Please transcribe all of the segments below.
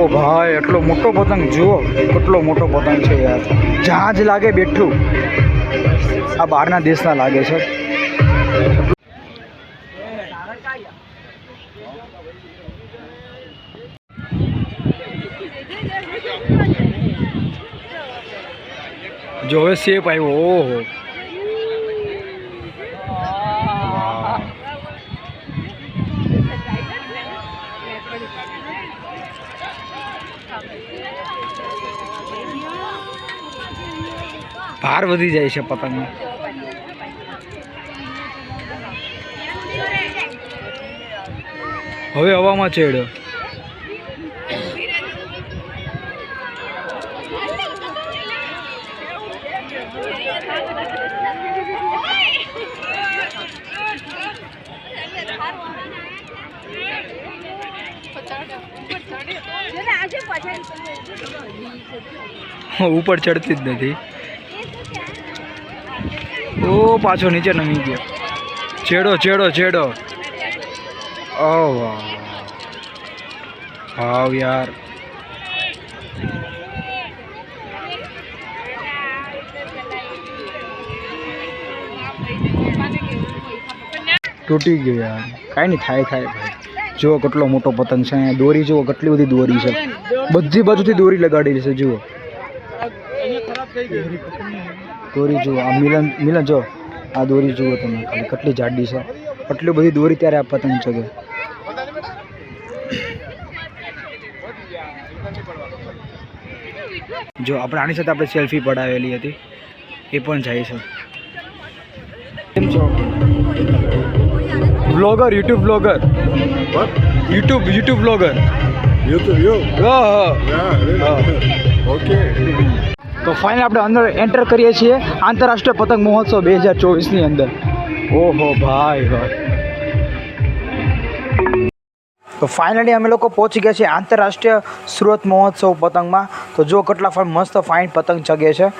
ઓ ભાઈ, એટલો મોટો પતંગ, જુઓ, કેટલો મોટો પતંગ છે યાર. જહાજ લાગે બેઠું. આ બહારના દેશના લાગે છે. જો હવે સેફ આવ્યો, ઓહો. ભાર વધી જાય છે પતંગનો. હવે હવામાં ચડ્યો. ઉપર ચડતી જ નથી. ઓ પાછો નીચે નમી ગયો. ચેડો ચેડો ચેડો ઓ વાહ હાવ યાર. તૂટી ગયો યાર. કાંઈ નહીં, થાય થાય, ભાઈ. જુઓ કેટલો મોટો પતંગ છે. અહીંયા દોરી, જુઓ કેટલી બધી દોરી છે. બધી બાજુથી દોરી લગાડેલી છે, જુઓ. દોરી જુઓ. આ મિલન મિલન જો આ દોરી જુઓ તમે ખાલી. કેટલી જાડી છે. આટલી બધી દોરી ત્યારે આ પતંગ ચગે જો આપણે આની સાથે આપણે સેલ્ફી પડાવેલી હતી. એ પણ જાય છે. કેમ છો? Blogger YouTube blogger YouTube YouTube blogger YouTube you? હા હા? Okay. તો ફાઇનલ આપણે અંદર એન્ટર કરીએ છીએ આંતરરાષ્ટ્રીય પતંગ મહોત્સવ બે હજાર ચોવીસની અંદર. ઓહો ભાઈ ભાઈ. તો ફાઇનલી અમે લોકો પહોંચી ગયા છીએ આંતરરાષ્ટ્રીય સુરત મહોત્સવ પતંગમાં. તો જો કેટલા ફાઇન મસ્ત ફાઇન પતંગ ચગે છે.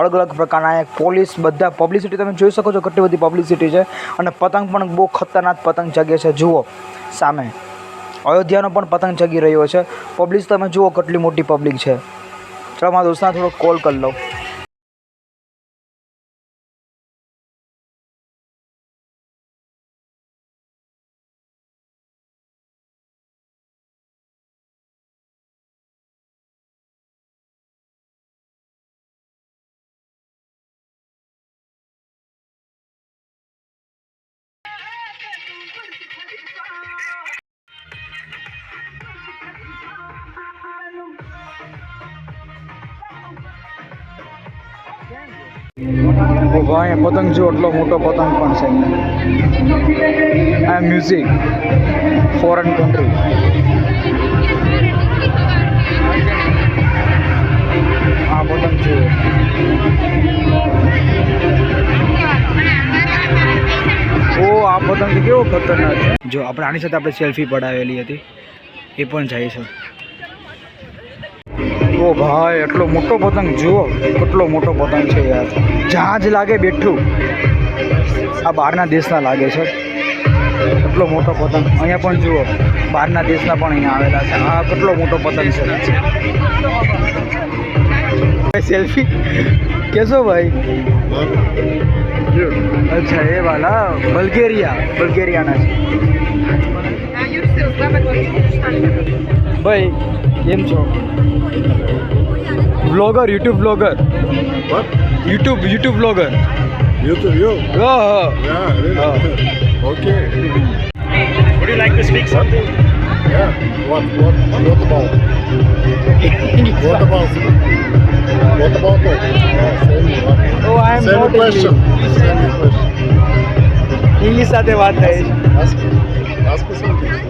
અલગ અલગ પ્રકારના એક પોલીસ બધા પબ્લિસિટી તમે જોઈ શકો છો કેટલી બધી પબ્લિસિટી છે. અને પતંગ પણ બહુ ખતરનાક પતંગ ચગે છે. જુઓ સામે. અયોધ્યાનો પણ પતંગ ચગી રહ્યો છે. પબ્લિક તમે જુઓ કેટલી મોટી પબ્લિક છે. ચાલો મારા દોસ્તને થોડો કોલ કરી લઉં. ભાઈ પતંગ જો એટલો મોટો પતંગ પણ છે આ મ્યુઝિક ફોરેન કન્ટ્રી આ પતંગ છે ઓ, આ પતંગ કેવો ખતરનાક છે. જો, આપણે આની સાથે આપણે સેલ્ફી પડાવેલી હતી. એ પણ જાય છે. ઓ ભાઈ એટલો મોટો પતંગ જુઓ કેટલો મોટો પતંગ છે યાર. જહાજ લાગે બેઠું. આ બહારના દેશના લાગે છે. કેટલો મોટો પતંગ. અહીંયા પણ જુઓ બહારના દેશના પણ અહીંયા આવેલા છે. આ કેટલો મોટો પતંગ છે. સેલ્ફી? કેશો ભાઈ? અચ્છા એ વાલા બલ્ગેરિયા બલ્ગેરિયાના છે. ભાઈ કેમ છો blogger YouTube blogger What? YouTube YouTube blogger YouTube, you? હા હા. Okay. Would you like to speak something? Yeah. What? What? What about? What about? What about it? Yeah, same, what? Oh, I am same not question. Same question. English સાથે વાત થાય છે Ask. Ask me something.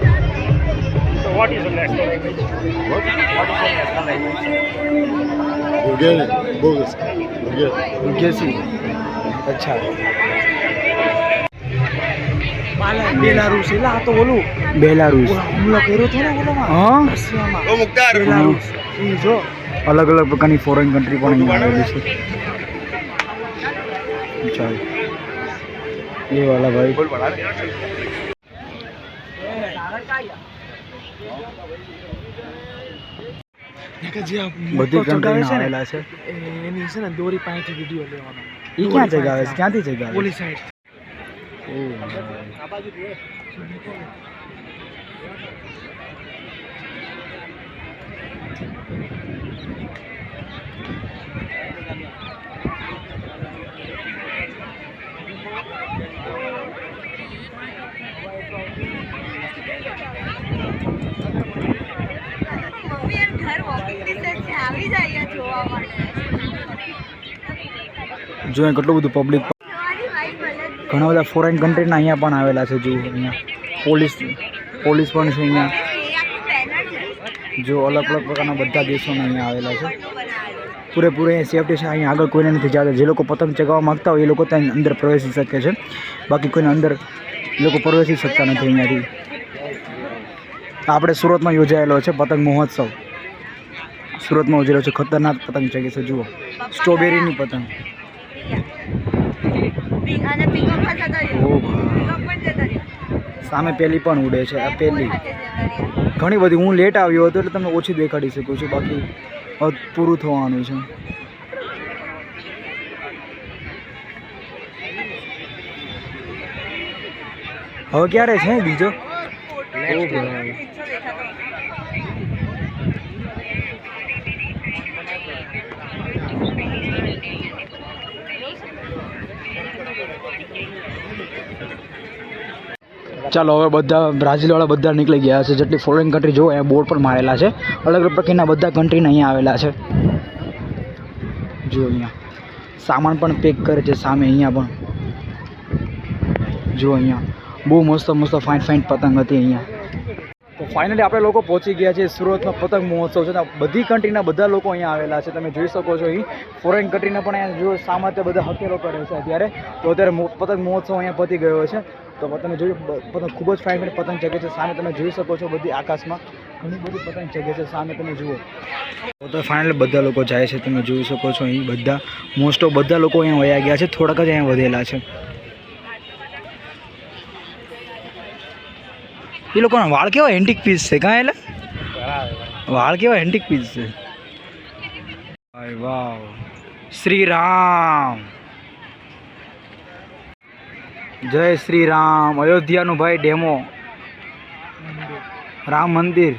What is the national language? What? What is the national language? Bulgarian. Bulgarian. Bulgarian. અચ્છા Belarus એટલે આ તો ઓલું Belarus હુમલો કર્યો હતો ને ઓલામાં હા રશિયામાં બેલારુસ જો અલગ અલગ પ્રકારની ફોરેન કન્ટ્રી પણ અહીંયા આવેલી છે ચાલ એ વાલા ભાઈ બધી કન્ટ્રીના આવેલા છે. એની છે ને દોરી પાસેથી વીડિયો લેવાનો. એ ક્યાં જગાવે છે? ક્યાંથી જગાવે ઓલી સાઈડ મમ્મી એમ ઘર વોકિંગ ડિસ્ટન્સ છે આવી જાય અહીંયા જોવા માટે જો કેટલું બધું પબ્લિક. ઘણા બધા ફોરેન કન્ટ્રીના અહીંયા પણ આવેલા છે જો અહીંયા. પોલીસ પોલીસ પણ છે અહીંયા. જો અલગ અલગ પ્રકારના બધા દેશોના અહીંયા આવેલા છે. પૂરેપૂરે સેફટી છે. અહીંયા આગળ કોઈને નથી જતા. જે લોકો પતંગ ચગાવવા માગતા હોય એ લોકો ત્યાં અંદર પ્રવેશી શકે છે. બાકી કોઈને અંદર લોકો પ્રવેશી શકતા નથી અહીંયાથી. આપણે સુરતમાં યોજાયેલો છે પતંગ મહોત્સવ. સુરતમાં યોજાયેલો છે. ખતરનાક પતંગ ચગે છે જુઓ. સ્ટ્રોબેરીની પતંગ. સામે પેલી પણ ઉડે છે. આ પેલી. ઘણી બધી. હું લેટ આવ્યો હતો એટલે તમને ઓછી દેખાડી શકું છું. બાકી પૂરું થવાનું છે. હવે ક્યારે છે બીજો ઓ ભાઈ. ઈચ્છો દેખાતો ચાલો, હવે બધા બ્રાઝિલવાળા બધા નીકળી ગયા છે. જેટલી ફોરેન કન્ટ્રી જોવે, અહીંયા બોર્ડ પણ મારેલા છે. અલગ અલગ પ્રકારના બધા કન્ટ્રીને અહીંયા આવેલા છે. જો અહીંયા. સામાન પણ પેક કરે છે સામે અહીંયા પણ. જો અહીંયા. બહુ મસ્ત મસ્ત ફાઇન ફાઇન પતંગ હતી અહીંયા. તો ફાઇનલી આપણે લોકો પહોંચી ગયા છીએ સુરતમાં પતંગ મહોત્સવ છે. બધી કન્ટ્રીના બધા લોકો અહીંયા આવેલા છે. તમે જોઈ શકો છો અહીં. ફોરેન કન્ટ્રીના પણ અહીંયા જો સામાન્ય બધા હકેલો કરે છે અત્યારે. તો અત્યારે પતંગ મહોત્સવ અહીંયા પતી ગયો છે. તો તમે જોયું પતંગ ખૂબ જ ફાઇન પતંગ જગે છે. સામે તમે જોઈ શકો છો બધી આકાશમાં ઘણી બધી પતંગ જગે છે. સામે તમે જુઓ. તો ફાઇનલી બધા લોકો જાય છે. તમે જોઈ શકો છો અહીં બધા. મોસ્ટ ઓફ બધા લોકો અહીંયા વયા ગયા છે. થોડાક જ અહીંયા વધેલા છે. એ લોકોના વાળ કેવા એન્ટિક પીસ છે? કાં એટલે? વાળ કેવા એન્ટિક પીસ છે? વાવ. શ્રી રામ. જય શ્રી રામ. અયોધ્યાનું ભાઈ ડેમો. રામ મંદિર.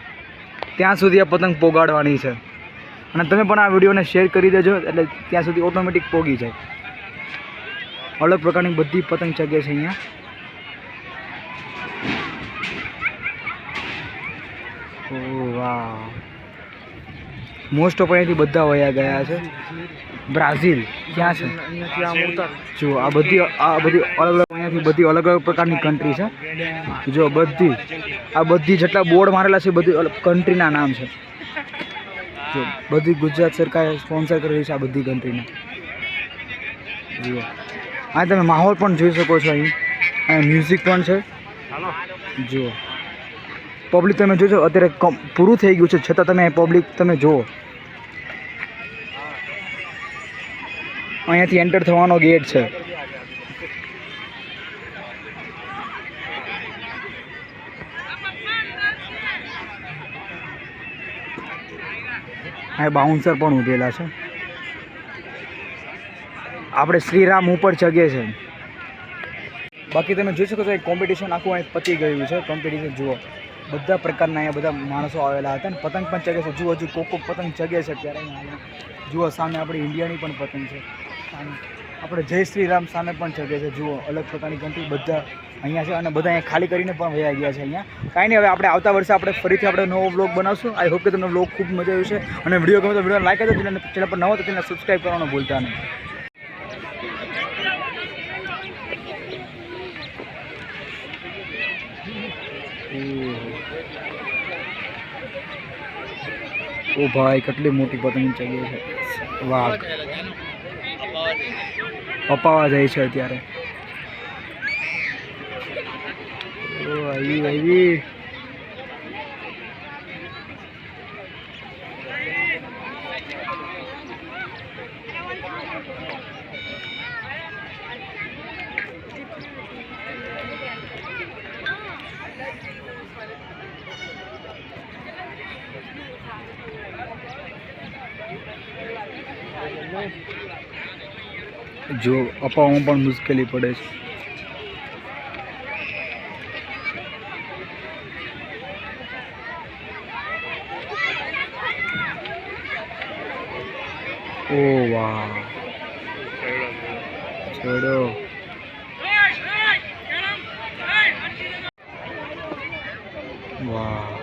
ત્યાં સુધી આ પતંગ પોગાડવાની છે. અને તમે પણ આ વિડીયોને શેર કરી દેજો, એટલે ત્યાં સુધી ઓટોમેટિક પોગી જાય. અલગ પ્રકારની બધી પતંગ ચગે છે અહીંયા. ઓ વાહ. મોસ્ટ ઓફ અહીંયાથી બધા વયા ગયા છે. બ્રાઝિલ. ક્યાં છે? જુઓ આ બધી આ બધી અલગ અલગ અહીંયાથી બધી અલગ અલગ પ્રકારની કન્ટ્રી છે. જો બધી, આ બધી જેટલા બોર્ડ મારેલા છે બધી કન્ટ્રીના નામ છે. જો બધી ગુજરાત સરકારે સ્પોન્સર કરેલી છે આ બધી કન્ટ્રીને જુઓ આ તમે માહોલ પણ જોઈ શકો છો અહીં. અહીંયા મ્યુઝિક પણ છે. જુઓ પબ્લિક તમે જોજો, અત્યારે પૂરું થઈ ગયું છે. છતાં તમે પબ્લિક તમે જુઓ. અહીંયાથી એન્ટર થવાનો ગેટ છે. અહીં બાઉન્સર પણ ઉભેલા છે. આપણે શ્રીરામ ઉપર ચગે છે બાકી તમે જોઈ શકો છો, એક કોમ્પિટિશન આખું અહીં પતી ગયું છે. કોમ્પિટિશન જુઓ. બધા પ્રકારના અહીંયા બધા માણસો આવેલા હતા ને પતંગ પણ ચગે છે. જુઓ, હજુ કોક પતંગ ચગે છે અત્યારે. જુઓ, સામે આપણી ઇન્ડિયાની પણ પતંગ છે. આપણે જય શ્રી રામ સામે પણ ચગે છે. જુઓ, અલગ પ્રકારની ઘંટી બધા અહીંયા છે અને બધા અહીંયા ખાલી કરીને પણ વયા ગયા છે અહીંયા. કાંઈ નહીં, હવે આપણે આવતા વર્ષે આપણે ફરીથી આપણે નવો બ્લોગ બનાવશું. આઈ હોપ કે તમને બ્લોગ ખૂબ મજા આવ્યું છે અને વીડિયો ગમે તો વીડિયો લાઈક કરજો, ચેનલ ચેનલ પર નવો તો તેને સબસ્ક્રાઈબ કરવાનું ભૂલતા નહીં. ઓ ભાઈ, કેટલી મોટી પતંગ ચગી છે. વાઘ અપાવા જાય છે અત્યારે. આવી આવી. જો અપાવવામાં પણ મુશ્કેલી પડે છે ઓ વાહ છોડો વાહ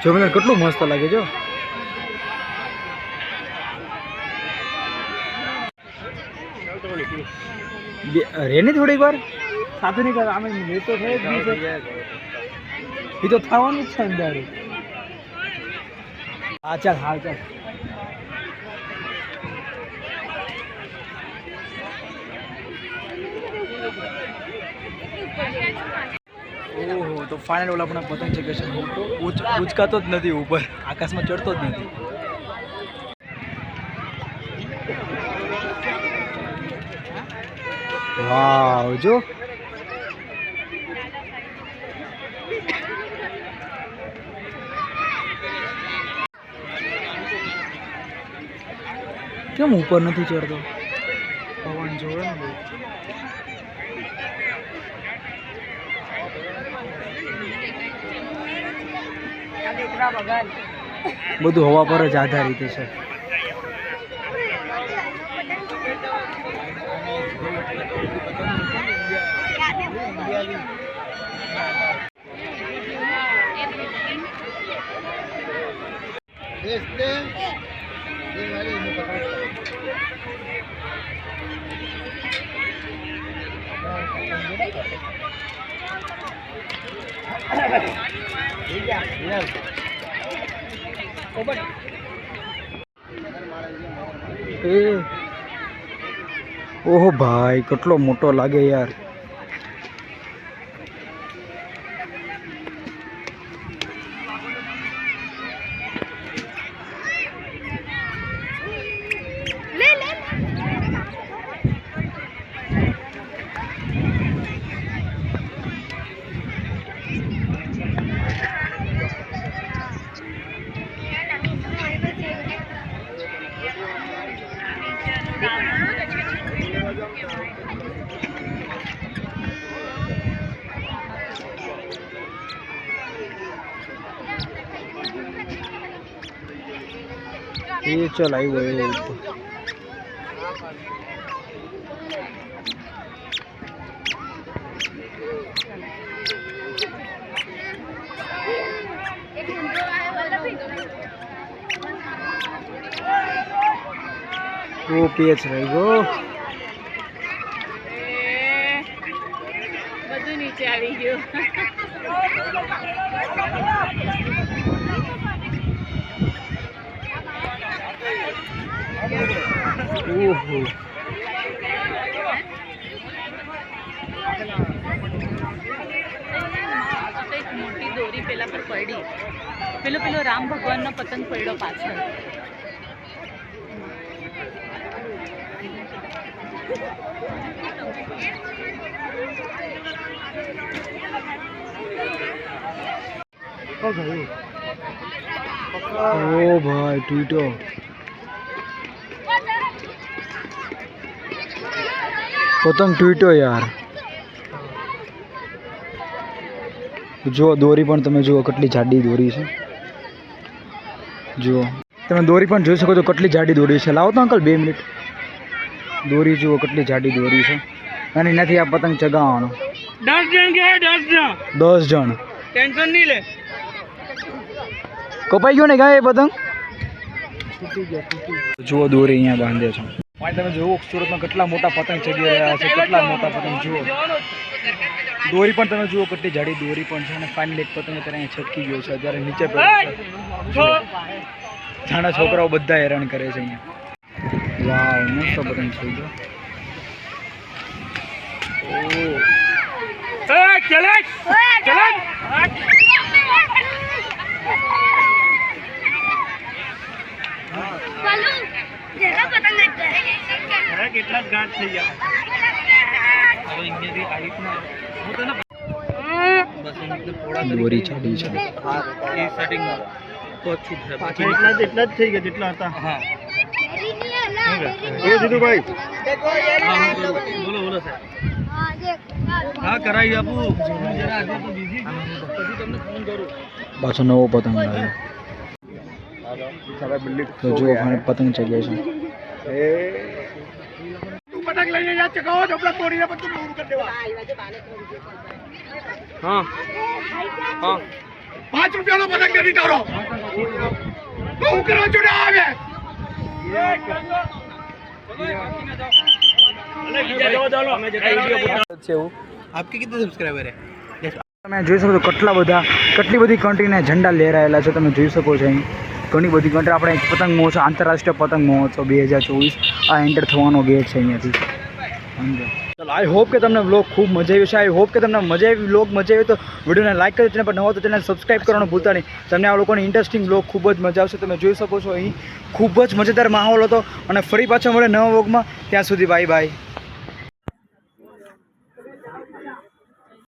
જો મને કેટલું મસ્ત લાગે જો. રેને થોડીક વાર? સાથે નહીં કરે આમે મેં તો છે એ તો થવાનું જ છે અંદર હા, ચાલ હા, ચાલ. ઓહો, તો ફાઇનલ ઓલા પણ પતંગ છે કે છે? મોટો ઉચકાતો જ નથી ઉપર. આકાશમાં ચડતો જ નથી. વાવ, જો. કેમ ઉપર નથી ચડતો? પવન જોવે ને બધું હવા પર જ આધારિત છે. Este, y ઓહો ભાઈ કેટલો મોટો લાગે યાર. એ ચલ આવ્યો એવો. ઓ પેચ રહી ગયો બધું નીચે આવી ગયું ઓહો મોટી દોરી પેલા પર પડી. પેલો પેલો રામ ભગવાનનો પતંગ પડ્યો પાછળ. ઓ ભાઈ. પતંગ તૂટ્યો યાર. જુઓ દોરી પણ તમે જુઓ કેટલી જાડી દોરી છે. જુઓ. તમે દોરી પણ જોઈ શકો છો કેટલી જાડી દોરી છે. લાવો તો અંકલ બે મિનિટ. દોરી જુઓ કેટલી જાડી દોરી છે. અને એનાથી આ પતંગ ચગાવવાનો. દસ જણ દસ જણ? દસ જણ. ટેન્શન નહીં લે. કપાઈ ગયો ને ગાય પતંગ? જુઓ દોરી અહીંયા બાંધે છે. ભાઈ તમે જુઓ સુરતમાં કેટલા મોટા પતંગ ચડી રહ્યા છે કેટલા મોટા પતંગ જુઓ. દોરી પણ તમે જુઓ કેટલી જાડી દોરી પણ છે અને ફાઇનલી એક પતંગ અત્યારે અહીંયા છટકી ગયો છે અત્યારે નીચે નાના છોકરાઓ બધા હેરાન કરે છે અહીંયા. વાવ મસ્ત પતંગ છે જો. અરે કેટલા ગાંઠ થઈ ગયા. દોરી ચાલી છે. પાછા એટલા જ એટલા જ થઈ ગયા જેટલા હતા. હા. બોલો જીતુભાઈ હા કરાવી આપું. પાછો નવો પતંગ લાવ્યો. તો જુઓ ફાઇનલ પતંગ ચગે છે પતંગ લઈને જા ચગાવો ચોપડા તોડીને પછી દૂર કરી દેવા હા હા પાંચ રૂપિયાનો પતંગ નથી તારો હું કરવા જોડે આવે તમે જોઈ શકો છો કેટલા બધા કેટલી બધી કન્ટ્રીના ઝંડા લહેરાયેલા છે તમે જોઈ શકો છો અહીં ઘણી બધી કન્ટ્રી આપણે પતંગ મહોત્સવ, આંતરરાષ્ટ્રીય પતંગ મહોત્સવ બે હજાર ચોવીસ, આ એન્ટર થવાનો ગેટ છે અહીંયાથી. ચાલો આઈ હોપ કે તમને વ્લોગ ખૂબ મજા આવી છે આઈ હોપ કે તમને મજા આવી વ્લોગ મજા આવી તો વિડીયોને લાઈક કરી ચેનલ પર નવો તો ચેનલ સબસ્ક્રાઈબ કરવાનું ભૂલતા નહીં. તમને આ લોકોની ઇન્ટરેસ્ટિંગ વ્લોગ ખૂબ જ મજા આવશે. તમે જોઈ શકો છો અહીં. ખૂબ જ મજેદાર માહોલ હતો. અને ફરી પાછા મળે નવા વ્લોગમાં ત્યાં સુધી બાય બાય